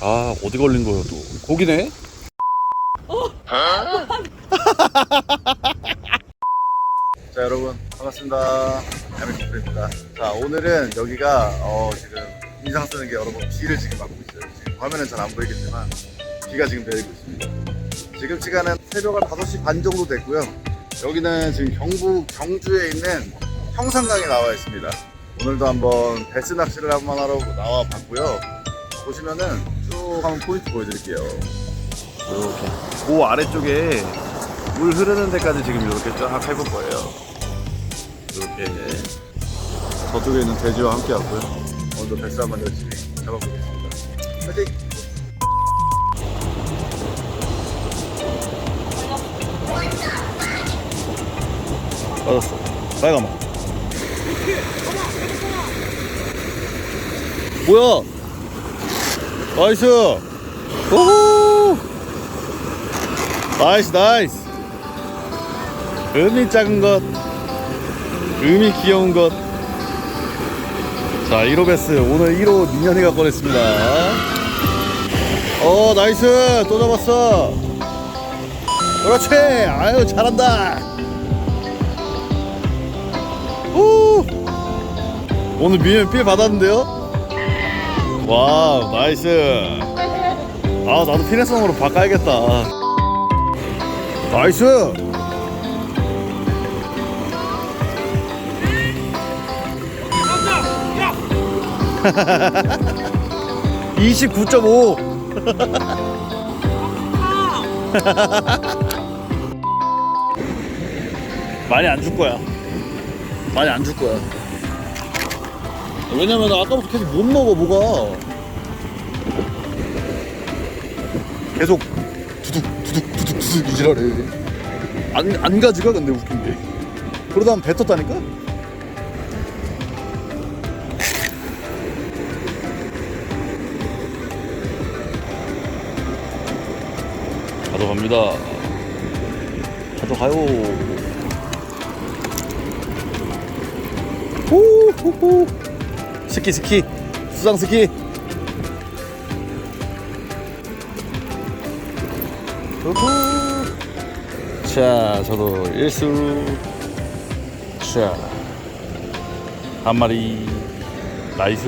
아 어디 걸린 거예요 또? 고기네? 자 여러분 반갑습니다. 야매커플입니다. 자 오늘은 여기가 어, 지금 인상 쓰는 게 여러분 비를 지금 맞고 있어요. 지금 화면은 잘 안 보이겠지만 비가 지금 내리고 있습니다. 지금 시간은 새벽 한 5시 반 정도 됐고요. 여기는 지금 경북 경주에 있는 형산강에 나와 있습니다. 오늘도 한번 베스 낚시를 한번 하러 나와 봤고요. 보시면은 쭉 한번 포인트 보여드릴게요 이렇게 그 아래쪽에 물 흐르는 데까지 지금 이렇게 쫙 해볼 거예요. 이렇게 저쪽에 있는 돼지와 함께 하고요. 오늘도 뱃살 한번 열심히 잡아보겠습니다. 파이팅! 맞았어 빨간맛 뭐야 나이스. 오호 나이스 나이스. 음이 작은 것 음이 귀여운 것자 1호 베스 오늘 1호 민현이가 꺼냈습니다. 어 나이스. 또 잡았어. 그렇지. 아유 잘한다. 오! 오늘 미연 필 받았는데요? 와우 나이스. 아 나도 피네성으로 바꿔야겠다. 나이스. 29.5 많이 안 줄 거야. 많이 안 줄 거야. 왜냐면 아까부터 계속 못 먹어 뭐가. 계속 두둑 두둑 두둑 두둑 이지랄해. 안, 안 가지가 근데 웃긴 게. 그러다 보면 뱉었다니까? 가져갑니다. 가져가요. 호호호 스키 스키. 수상 스키. 호호 자 저도 일수. 자한 마리. 나이스.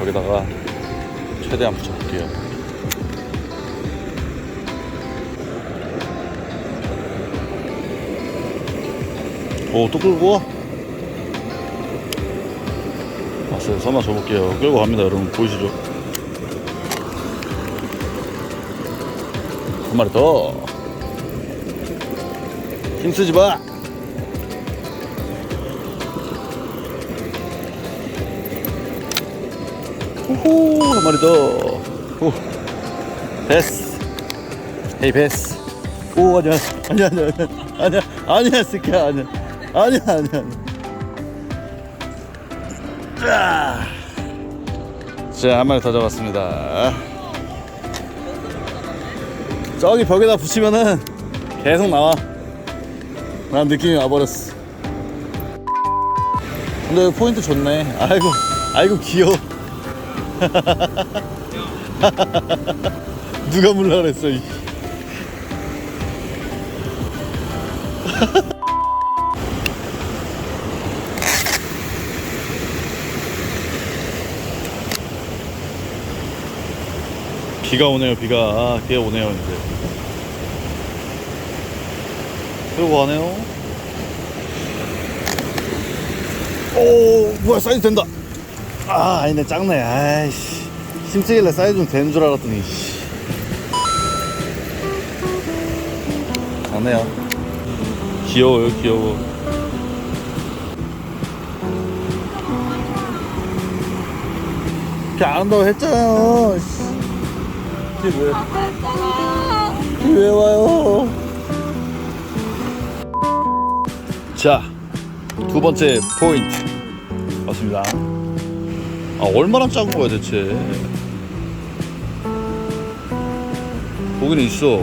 여기다가 최대한 붙여볼게요. 오또 끌고 와 왔어요. 선마 줘볼게요. 끌고 갑니다, 여러분. 보이시죠? 한 마리 더. 힘쓰지 마! 호호, 한 마리 더. 오. 베스. 헤이, 베스. 오, 아니야. 아니야, 아니야, 아니야. 아니야, 스키야. 아니야. 아니야, 아니야. 아니야. 자, 자, 한 마리 더 잡았습니다. 저기 벽에다 붙이면은 계속 나와. 난 느낌이 와버렸어. 근데 포인트 좋네. 아이고, 아이고, 귀여워. 누가 물라 그랬어, 이. 비가 오네요 비가. 아, 비가 오네요 이제. 그리고 가네요. 오 뭐야 사이즈 된다. 아 아니네 작네. 아이씨. 힘쓰길래 사이즈 좀 되는 줄 알았더니 씨. 가네요. 귀여워요 귀여워. 이렇게 안 한다고 했잖아요 왜? 왜 와요? 자, 두 번째 포인트 맞습니다. 아, 얼마나 작은 거야 대체? 고기는 있어.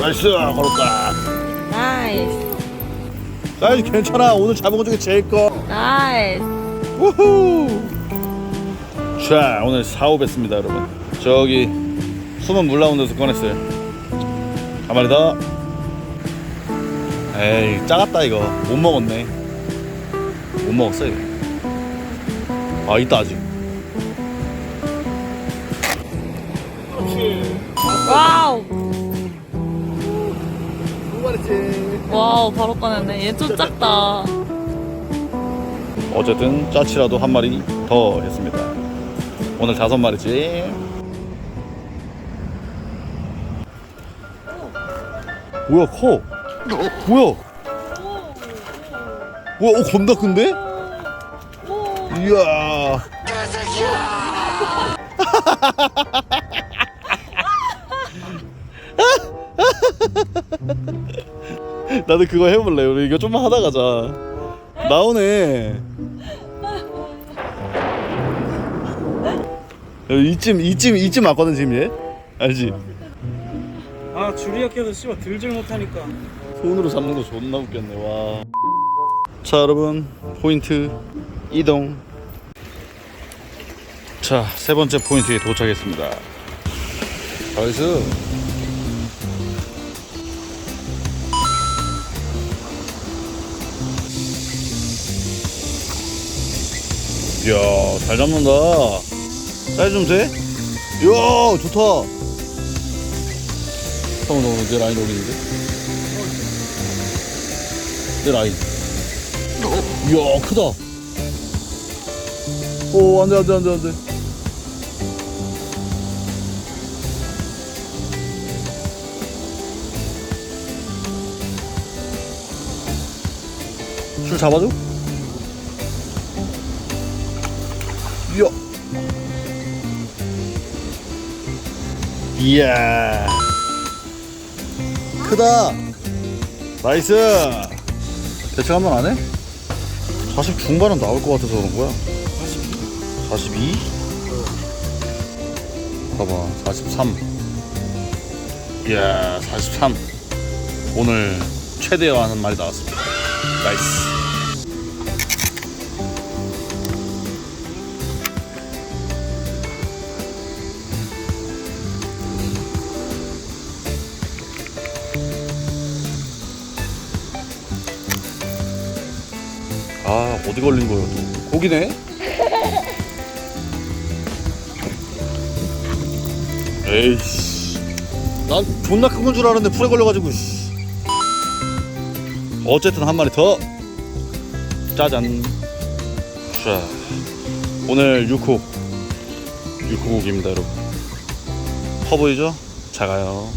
나이스 걸었다. 나이스 사이즈 괜찮아. 오늘 잡은 것 중에 제일 커. 나이스 우후. 자 오늘 사오 뵀습니다 여러분. 저기 숨은 물 나온 데서 꺼냈어요. 한 마리 더. 에이 작았다 이거 못 먹었네. 못 먹었어 이거. 아 있다 아직. 와우. 와우, 바로 꺼냈네. 얘 좀 작다. 어쨌든 짜치라도 한 마리 더 했습니다. 오늘 다섯 마리지. 뭐야 커? 뭐야? 뭐야? 어 겁나 큰데? 이야. 나도 그거 해볼래. 우리 이거 좀만 하다 가자. 나오네. 이쯤 이쯤 이쯤 왔거든 지금 얘. 알지? 아 줄이 약해서 씨발 들질 못하니까 손으로 잡는 거 존나 웃겼네 와. 자 여러분 포인트 이동. 자 세 번째 포인트에 도착했습니다. 나이스. 이야 잘 잡는다. 사이즈 좀 돼? 이야 좋다. 형, 너내 라인 올리는데? 내 라인. 이야, 크다. 오, 안 돼, 안 돼, 안 돼, 안 돼. 줄 잡아줘? 이야. 이야. 크다. 나이스. 대체 한번 안 해? 40 중반은 나올 것 같아서 그런 거야. 42? 봐봐, 43. 이야, 43. 오늘 최대화하는 말이 나왔습니다. 나이스. 어디 걸린 거야, 또. 고기네? 에이씨. 난 존나 큰 건 줄 알았는데 풀에 걸려가지고, 씨. 어쨌든 한 마리 더. 짜잔. 자, 오늘 6호. 6호 고기입니다, 여러분. 커 보이죠? 작아요.